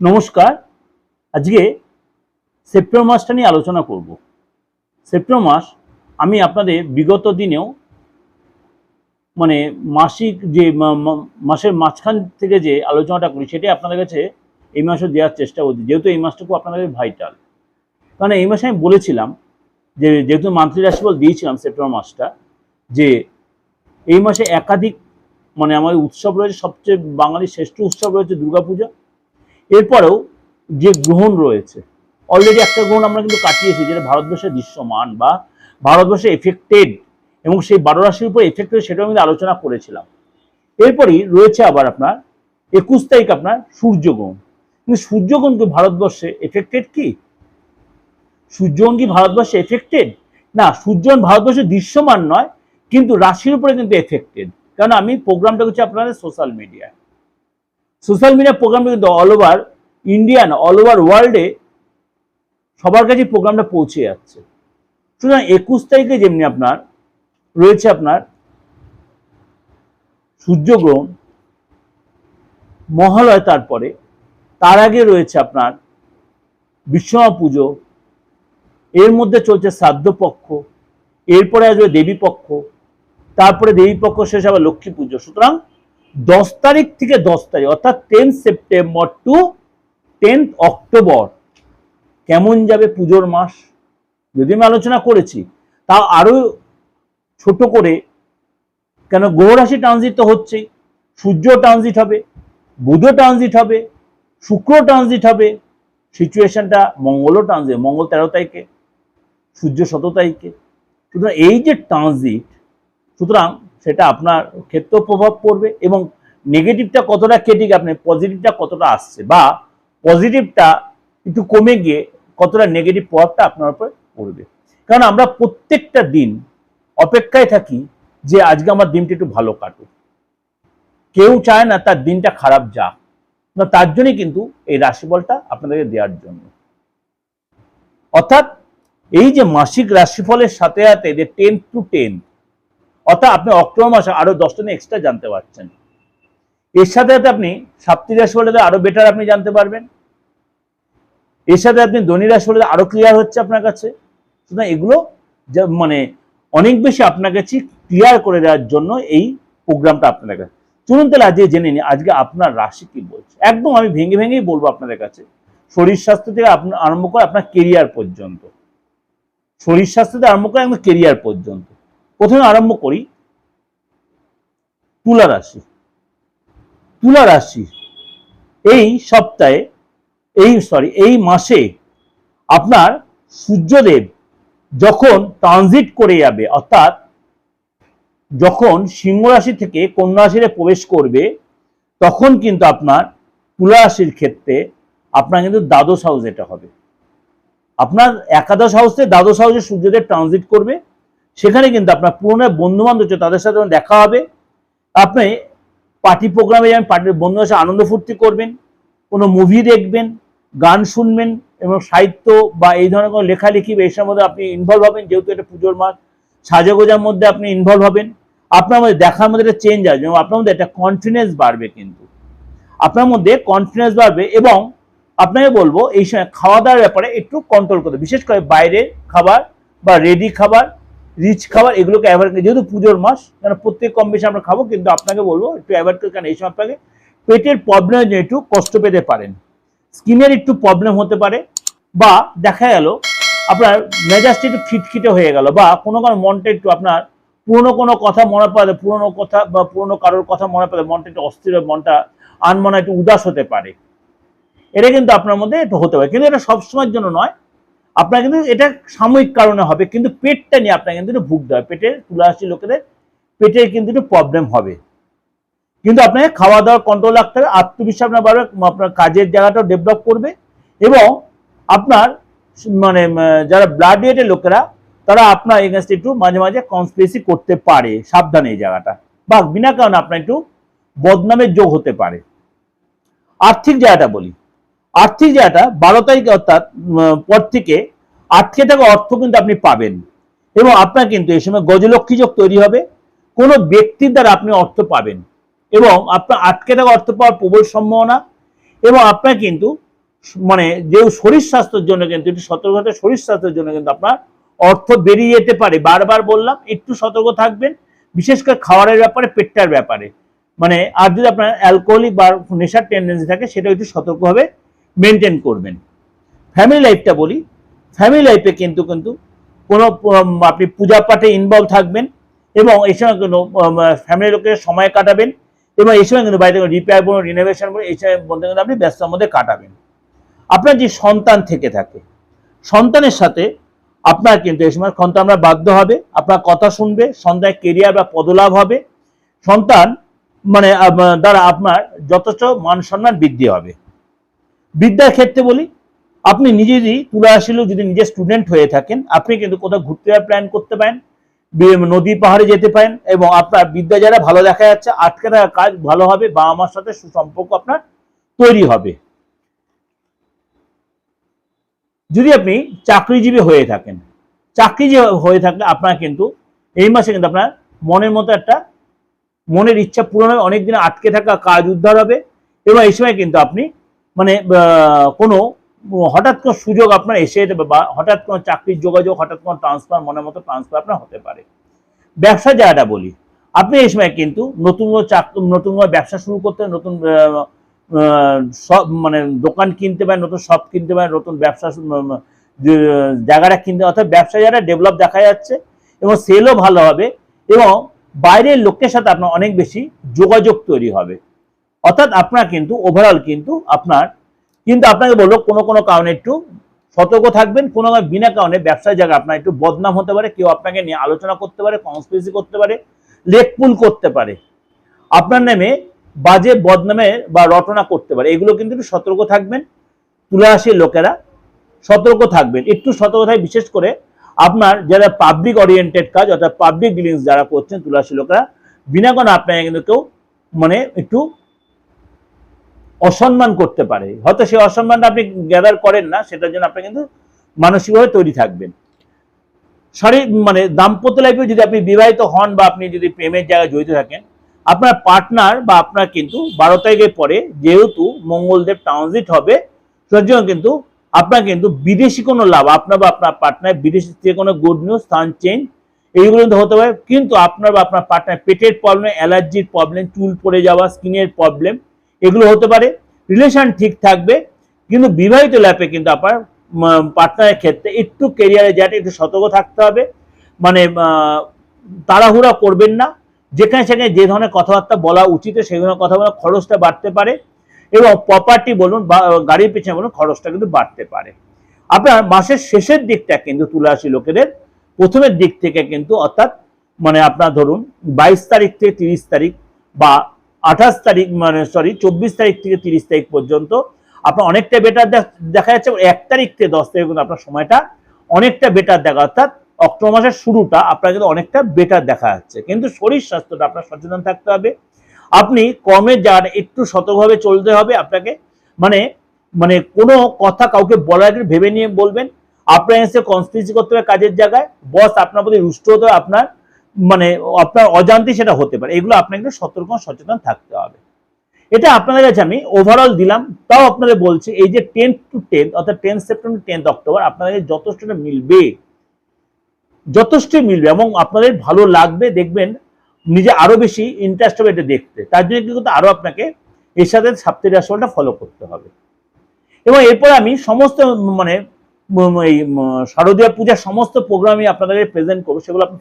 নমস্কার। আজকে সেপ্টেম্বর মাসটা নিয়ে আলোচনা করব। সেপ্টেম্বর মাস, আমি আপনাদের বিগত দিনেও মানে মাসিক যে মাসের মাঝখান থেকে যে আলোচনাটা করি, সেটাই আপনাদের কাছে এই মাসে দেওয়ার চেষ্টা করছি। যেহেতু এই মাসটুকু আপনাদের ভাইটাল কারণ এই মাসে আমি বলেছিলাম যে, যেহেতু মান্থলি রাশিফল দিয়েছিলাম সেপ্টেম্বর মাসটা, যে এই মাসে একাধিক মানে আমাদের উৎসব রয়েছে, সবচেয়ে বাঙালির শ্রেষ্ঠ উৎসব রয়েছে দুর্গাপূজা। এরপরেও যে গ্রহণ রয়েছে অলরেডি একটা গ্রহণ আমরা কিন্তু কাটিয়েছি, যেটা ভারতবর্ষে দৃশ্যমান বা ভারতবর্ষে এফেক্টেড এবং সেই বারো রাশির উপর এফেক্টেড সেটাও কিন্তু আলোচনা করেছিলাম। এরপরই রয়েছে আবার আপনার একুশ তারিখ আপনার সূর্যগ্রহণ। কিন্তু সূর্যগ্রহণ কি ভারতবর্ষে এফেক্টেড কি? সূর্যগ্রহণ কি ভারতবর্ষে এফেক্টেড না, সূর্যগ্রহণ ভারতবর্ষে দৃশ্যমান নয়, কিন্তু রাশির উপরে কিন্তু এফেক্টেড কারণ আমি প্রোগ্রামটা করছি আপনাদের সোশ্যাল মিডিয়ায় সোশ্যাল মিডিয়া প্রোগ্রামটা কিন্তু all over Indian all over ওয়ার্ল্ডে সবার কাছে প্রোগ্রামটা পৌঁছে যাচ্ছে। সুতরাং একুশ তারিখে যেমনি আপনার রয়েছে আপনার সূর্যগ্রহণ, মহালয় তারপরে, তার আগে রয়েছে আপনার বিশ্বমা পুজো, এর মধ্যে চলছে শ্রাদ্ধ পক্ষ, এরপরে আসবে দেবী পক্ষ, তারপরে দেবী পক্ষ শেষ আবার লক্ষ্মী পুজো। সুতরাং দশ তারিখ থেকে দশ তারিখ, অর্থাৎ ten September to tenth October কেমন যাবে পুজোর মাস? যদি আমি আলোচনা করেছি, তা আরও ছোট করে। কেন? গ্রহরাশি ট্রানজিট তো হচ্ছেই। সূর্য ট্রানজিট হবে বুধ ট্রানজিট হবে শুক্র ট্রানজিট হবে। সিচুয়েশনটা মঙ্গলও ট্রানজিট মঙ্গল তেরো তারিখে, সূর্য শত তারিখে। সুতরাং এই যে ট্রানজিট সুতরাং সেটা আপনার ক্ষেত্রেও প্রভাব পড়বে এবং নেগেটিভটা কতটা কেটে গিয়ে আপনার পজিটিভটা কতটা আসছে বা পজিটিভটা একটু কমে গিয়ে কতটা নেগেটিভ প্রভাবটা আপনার উপর পড়বে। কারণ আমরা প্রত্যেকটা দিন অপেক্ষায় থাকি যে আজকে আমার দিনটা একটু ভালো কাটুক। কেউ চায় না তার দিনটা খারাপ যাক। না, তার জন্যই কিন্তু এই রাশিফলটা আপনাদেরকে দেওয়ার জন্য। অর্থাৎ এই যে মাসিক রাশিফলের সাথে সাথে যে টেন টু টেন অর্থাৎ আপনি অক্টোবর মাসে আরও দশটা এক্সট্রা জানতে পারছেন। এর সাথে সাথে আপনি সাপ্তাহিক রাশিফলটা আরও বেটার আপনি জানতে পারবেন। এর সাথে আপনি ধনী রাশিফলটা আরও ক্লিয়ার হচ্ছে আপনার কাছে। সুতরাং এগুলো মানে অনেক বেশি আপনার কাছে ক্লিয়ার করে দেওয়ার জন্য এই প্রোগ্রামটা আপনাদের কাছে। চলুন তাহলে আজকে জেনে নিই, আজকে আপনার রাশি কি বলছে? একদম আমি ভেঙে ভেঙেই বলব আপনাদের কাছে। শরীর স্বাস্থ্য থেকে আরম্ভ করে আপনার কেরিয়ার পর্যন্ত। শরীর স্বাস্থ্য থেকে আরম্ভ করে একদম কেরিয়ার পর্যন্ত। প্রথমে আরম্ভ করি। তুলা রাশি। তুলা রাশি। এই সপ্তাহে, এই সরি এই মাসে আপনার সূর্যদেব যখন ট্রানজিট করে যাবে, অর্থাৎ যখন সিংহ রাশি থেকে কন্যা রাশিতে প্রবেশ করবে, তখন কিন্তু আপনার তুলা রাশির ক্ষেত্রে আপনার কিন্তু দ্বাদশ হাউস এটা হবে। আপনার একাদশ হাউসে দ্বাদশ হাউসে সূর্যদেব ট্রানজিট করবে সেখানে কিন্তু আপনার পুরনো বন্ধু বান্ধব তাদের সাথে দেখা হবে, আপনি পার্টি প্রোগ্রামে যাবেন পার্টির বন্ধুদের সাথে আনন্দ ফুর্তি করবেন, কোনো মুভি দেখবেন, গান শুনবেন এবং সাহিত্য বা এই ধরনের কোনো লেখালেখি বা এইসব মধ্যে আপনি ইনভলভ হবেন, যেহেতু এটা পুজোর মাস, সাজাগোজার মধ্যে আপনি ইনভলভ হবেন, আপনার মধ্যে দেখার মধ্যে একটা চেঞ্জ আসবে এবং আপনার মধ্যে একটা কনফিডেন্স বাড়বে কিন্তু। আপনার মধ্যে কনফিডেন্স বাড়বে এবং আপনাকে বলব, এই সময় খাওয়া দাওয়ার ব্যাপারে একটু কন্ট্রোল করতে বিশেষ করে বাইরের খাবার বা রেডি খাবার রিচ খাবার, এগুলোকে অ্যাভয়েড যেহেতু পুজোর মাস কেন প্রত্যেক কম বেশি আমরা খাব, কিন্তু আপনাকে বলব, একটু অ্যাভয়েড করে, কারণ এই সময় আপনাকে পেটের প্রবলেমের জন্য একটু কষ্ট পেতে পারেন। স্কিনের একটু প্রবলেম হতে পারে, বা দেখা গেল, আপনার মেজাজটা একটু খিটখিটে হয়ে গেল, বা কোনো কারণ মনটা একটু আপনার পুরনো কোনো কথা মনে পড়ে পুরনো কথা বা পুরনো কারোর কথা মনে পড়ে মনটা একটু অস্থির মনটা আনমনা একটু উদাস হতে পারে। এটা কিন্তু আপনার মধ্যে একটু হতে পারে, কিন্তু এটা সবসময়ের জন্য নয়। আপনার কিন্তু এটা সাময়িক কারণে হবে, কিন্তু পেটটা নিয়ে আপনার কিন্তু ভুগতে হবে। পেটের তুলারাশি লোকেদের পেটের কিন্তু একটু প্রবলেম হবে। কিন্তু আপনাকে খাওয়া দাওয়ার কন্ট্রোল রাখতে হবে, আত্মবিশ্বাস আপনার বাড়বে, আপনার কাজের জায়গাটাও ডেভেলপ করবে এবং আপনার মানে যারা ব্লাড রিলেটেড লোকেরা, তারা আপনার এগেনস্ট একটু মাঝে মাঝে কনস্পিরেসি করতে পারে, সাবধানে এই জায়গাটা। বা বিনা কারণে আপনার একটু বদনামের যোগ হতে পারে। আর্থিক জায়গাটা বলি। আর্থিক জায়গাটা বারো তারিখে অর্থাৎ পর থেকে আটকে থাকা অর্থ কিন্তু আপনি পাবেন। এবং আপনার কিন্তু এই সময় গজলক্ষ্মী যোগ তৈরি হবে। কোনো ব্যক্তির দ্বারা আপনি অর্থ পাবেন। এবং আপনার আটকে থাকা অর্থ পাওয়ার প্রবল সম্ভাবনা। এবং আপনার কিন্তু মানে যে শরীর স্বাস্থ্যের জন্য কিন্তু, একটু সতর্কতা শরীর স্বাস্থ্যের জন্য কিন্তু আপনার অর্থ বেরিয়ে যেতে পারে। বারবার বললাম, একটু সতর্ক থাকবেন। বিশেষ করে খাবারের ব্যাপারে, পেটটার ব্যাপারে। মানে আর যদি আপনার অ্যালকোহলিক বা নেশার টেন্ডেন্সি থাকে সেটা একটু সতর্কভাবে মেনটেন করবেন। ফ্যামিলি লাইফটা বলি ফ্যামিলি লাইফে কিন্তু কিন্তু কোনো আপনি পূজা পাঠে ইনভলভ থাকবেন এবং এই সময় কিন্তু ফ্যামিলির লোকের সময় কাটাবেন এবং এই সময় কিন্তু বাড়িতে রিপেয়ার বলুন রিনোভেশন বলুন, এই সময় মধ্যে কিন্তু আপনি ব্যস্ততার মধ্যে কাটাবেন। আপনার যে সন্তান থেকে থাকে, সন্তানের সাথে আপনার কিন্তু এই সময় সন্তানরা বাধ্য হবে, আপনার কথা শুনবে, সন্তানের কেরিয়ার বা পদলাভ হবে, সন্তান মানে দ্বারা আপনার যথেষ্ট মান সম্মান বৃদ্ধি হবে। বিদ্যার ক্ষেত্রে বলি, আপনি নিজে যদি তুলা আসলেও যদি নিজে স্টুডেন্ট হয়ে থাকেন, আপনি কিন্তু কোথাও ঘুরতে প্ল্যান করতে পারেন নদী পাহাড়ে যেতে পারেন এবং আপনার বিদ্যা যারা ভালো দেখা যাচ্ছে, আটকে থাকা কাজ ভালো হবে বাবা মার সাথে সুসম্পর্ক আপনার তৈরি হবে। যদি আপনি চাকরিজীবী হয়ে থাকেন, চাকরিজীবী হয়ে থাকলে আপনার কিন্তু এই মাসে কিন্তু আপনার মনের মতো একটা মনের ইচ্ছা পূরণ হবে, অনেকদিন আটকে থাকা কাজ উদ্ধার হবে, এবং এই সময় কিন্তু আপনি মানে কোনো হঠাৎ কোনো সুযোগ আপনার এসে যেতে বা হঠাৎ কোনো চাকরির যোগাযোগ, হঠাৎ কোনো ট্রান্সফার মনের মতো ট্রান্সফার আপনার হতে পারে। ব্যবসা জায়গাটা বলি। আপনি এই সময় কিন্তু নতুন চাকরি নতুন ব্যবসা শুরু করতে, নতুন সব মানে দোকান কিনতে পারেন, নতুন শপ কিনতে পারেন, নতুন ব্যবসা জায়গাটা কিনতে অর্থাৎ ব্যবসা জায়গাটা ডেভেলপ দেখা যাচ্ছে এবং সেলও ভালো হবে এবং বাইরের লোকের সাথে আপনার অনেক বেশি যোগাযোগ তৈরি হবে। অর্থাৎ আপনার কিন্তু ওভারঅল কিন্তু আপনার, কিন্তু আপনাকে বলল কোনো কোনো কারণে একটু সতর্ক থাকবেন, কোনো বিনা কারণে ব্যবসার জায়গায় আপনার একটু বদনাম হতে পারে, কেউ আপনাকে নিয়ে আলোচনা করতে পারে কনস্পিরেসি করতে পারে লেকপুল করতে পারে। আপনার নামে বাজে বদনামে বা রটনা করতে পারে, এগুলো কিন্তু একটু সতর্ক থাকবেন, তুলারাশির লোকেরা সতর্ক থাকবেন। একটু সতর্ক থাকবে বিশেষ করে আপনার যারা পাবলিক ওরিয়েন্টেড কাজ, অর্থাৎ পাবলিক ডিলিংস যারা করছেন তুলারাশি লোকেরা, বিনা কোনো আপনাকে কিন্তু কেউ মানে একটু অসম্মান করতে পারে। হয়তো সেই অসম্মানটা আপনি গ্যাদার করেন না, সেটার জন্য আপনি কিন্তু মানসিকভাবে তৈরি থাকবেন। শারীর মানে দাম্পত্য লাইফে যদি আপনি বিবাহিত হন বা আপনি যদি প্রেমের জায়গায় জড়িত থাকেন, আপনার পার্টনার বা আপনার কিন্তু বারো তারিখের পরে যেহেতু মঙ্গলদেব ট্রানজিট হবে, তার জন্য কিন্তু আপনার কিন্তু বিদেশি কোনো লাভ, আপনার বা আপনার পার্টনার বিদেশি থেকে কোনো গুড নিউজ স্থান চেঞ্জ এইগুলো কিন্তু হতে পারে। কিন্তু আপনার বা আপনার পার্টনার পেটের প্রবলেম অ্যালার্জির প্রবলেম চুল পড়ে যাওয়া স্কিনের প্রবলেম এগুলো হতে পারে রিলেশন ঠিক থাকবে, কিন্তু বিবাহিত ল্যাপে কিন্তু আপনার পার্টনারের ক্ষেত্রে একটু কেরিয়ারে যাতে একটু সতর্ক থাকতে হবে। মানে তাড়াহুড়া করবেন না। যেখানে সেখানে যে ধরনের কথাবার্তা বলা উচিত, সেই ধরনের কথা বলা খরচটা বাড়তে পারে। এবং প্রপার্টি বলুন বা গাড়ির পেছনে বলুন, খরচটা কিন্তু বাড়তে পারে। আপনার মাসের শেষের দিকটা কিন্তু তুলারাশি লোকেদের, প্রথমের দিক থেকে কিন্তু অর্থাৎ মানে আপনার ধরুন, বাইশ তারিখ থেকে তিরিশ তারিখ বা আঠাশ তারিখ মানে সরি চব্বিশ তারিখ থেকে তিরিশ তারিখ পর্যন্ত আপনার অনেকটা বেটার দেখা যাচ্ছে। এক তারিখ থেকে দশ তারিখ পর্যন্ত আপনার সময়টা অনেকটা বেটার দেখা অর্থাৎ অক্টোবর মাসের শুরুটা আপনার কিন্তু অনেকটা বেটার দেখা যাচ্ছে। কিন্তু শরীর স্বাস্থ্যটা আপনার সচেতন থাকতে হবে। আপনি কমে জায়গাটা একটু সতর্কভাবে চলতে হবে আপনাকে। মানে মানে কোনো কথা কাউকে বলার আগে ভেবে নিয়ে বলবেন। আপনার এসে কনস্পিরেসি করতে হবে কাজের জায়গায়। বস আপনার প্রতি রুষ্ট হতে হবে। আপনার মানে আপনার অজান্তে সেটা হতে পারে। এগুলো আপনাকে সতর্ক সচেতন থাকতে হবে। এটা আপনাদের কাছে আমি ওভারঅল দিলাম। তাও আপনাদের বলছি, এই যে টেন্থ টু টেন্থ অর্থাৎ টেন্থ সেপ্টেম্বর টেন্থ অক্টোবর আপনাদের যথেষ্টটা মিলবে। যথেষ্ট মিলবে এবং আপনাদের ভালো লাগবে, দেখবেন নিজে আরও বেশি ইন্টারেস্ট হবে এটা দেখতে। তার জন্য কিন্তু আরও আপনাকে এর সাথে সাপ্তাহিক রাশিফলটা ফলো করতে হবে। এবং এরপর আমি সমস্ত মানে এই শারদীয় পূজার সমস্ত প্রোগ্রামই আপনাদের প্রেজেন্ট করব। সেগুলো আপনি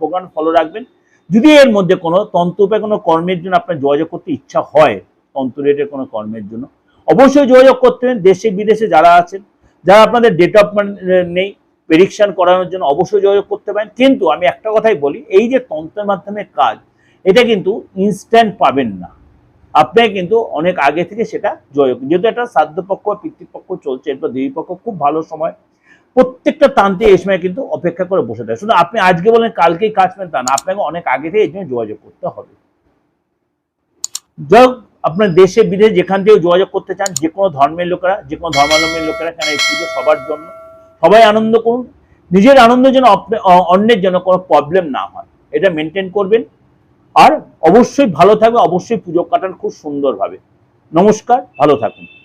প্রোগ্রাম ফলো রাখবেন। যদি এর মধ্যে কোনো তন্ত্র উপায় কোনো কর্মের জন্য আপনার যোগাযোগ করতে ইচ্ছা হয় তন্ত্র রেটের কোনো কর্মের জন্য, অবশ্যই যোগাযোগ করতে হবে। দেশে বিদেশে যারা আছেন, যারা আপনাদের ডেট অফ নেই প্রেডিকশন করানোর জন্য অবশ্যই যোগাযোগ করতে পারেন। কিন্তু আমি একটা কথাই বলি, এই যে তন্ত্রের মাধ্যমে কাজ, এটা কিন্তু ইনস্ট্যান্ট পাবেন না। আপনাকে কিন্তু অনেক আগে থেকে সেটা যোগাযোগ যেহেতু একটা শ্রাদ্ধপক্ষ, পিতৃপক্ষ চলছে, এরপর দেবীপক্ষ খুব ভালো সময়। প্রত্যেকটা তান্ত্রিক এই সময় কিন্তু অপেক্ষা করে বসে থাকে। শুধু আপনি আজকে বলেন, কালকেই কাজ পেন তা না। আপনাকে অনেক আগে থেকে এই জন্য যোগাযোগ করতে হবে। যাই আপনার দেশে, বিদেশে যেখান থেকে যোগাযোগ করতে চান, যে কোনো ধর্মের লোকেরা, যে কোনো ধর্মাবলম্বীর লোকেরা কেন এই পুজো সবার জন্য সবাই আনন্দ করুন। নিজের আনন্দের জন্য অন্যের জন্য কোনো প্রবলেম না হয়। এটা মেনটেন করবেন। আর অবশ্যই ভালো থাকবে অবশ্যই পুজো কাটান খুব সুন্দরভাবে। নমস্কার ভালো থাকুন।